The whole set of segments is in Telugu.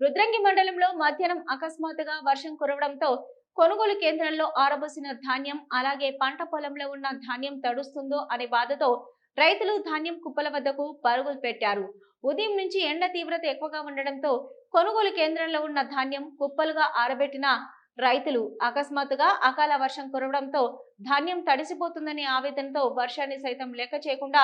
రుద్రంగి మండలంలో మధ్యాహ్నం అకస్మాత్తుగా వర్షం కురవడంతో కొనుగోలు కేంద్రంలో ఆరబోసిన ధాన్యం అలాగే పంట పొలంలో ఉన్న ధాన్యం తడుస్తుందో అనే బాధతో రైతులు ధాన్యం కుప్పల వద్దకు పరుగులు పెట్టారు. ఉదయం నుంచి ఎండ తీవ్రత ఎక్కువగా ఉండడంతో కొనుగోలు కేంద్రంలో ఉన్న ధాన్యం కుప్పలుగా ఆరబెట్టిన రైతులు అకస్మాత్తుగా అకాల వర్షం కురవడంతో ధాన్యం తడిసిపోతుందనే ఆవేదనతో వర్షాన్ని సైతం లెక్క చేయకుండా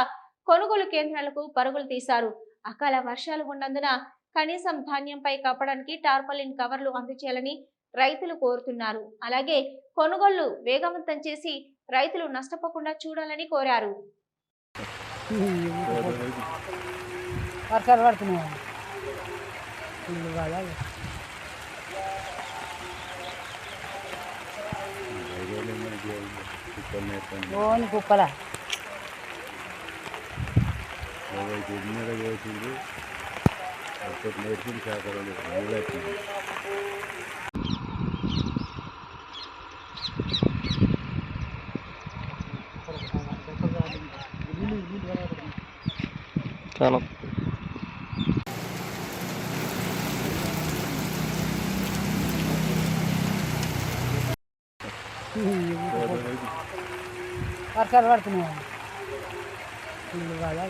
కొనుగోలు కేంద్రాలకు పరుగులు తీశారు. అకాల వర్షాలు ఉన్నందున కనీసం ధాన్యంపై కప్పడానికి టార్పలిన్ కవర్లు అందచేయాలని రైతులు కోరుతున్నారు. అలాగే కొనుగోళ్ళు వేగవంతం చేసి రైతులు నష్టపోకుండా చూడాలని కోరారు. వర్షాలు పడుతున్నాయి. ఇల్లు కుప్పల మీద పోతుంది అప్పటి నేర్చుకుని శాఖలు మొదలవుతుంది చాలా. వర్షాలు పడుతున్నాయి? ఇల్లు కాదా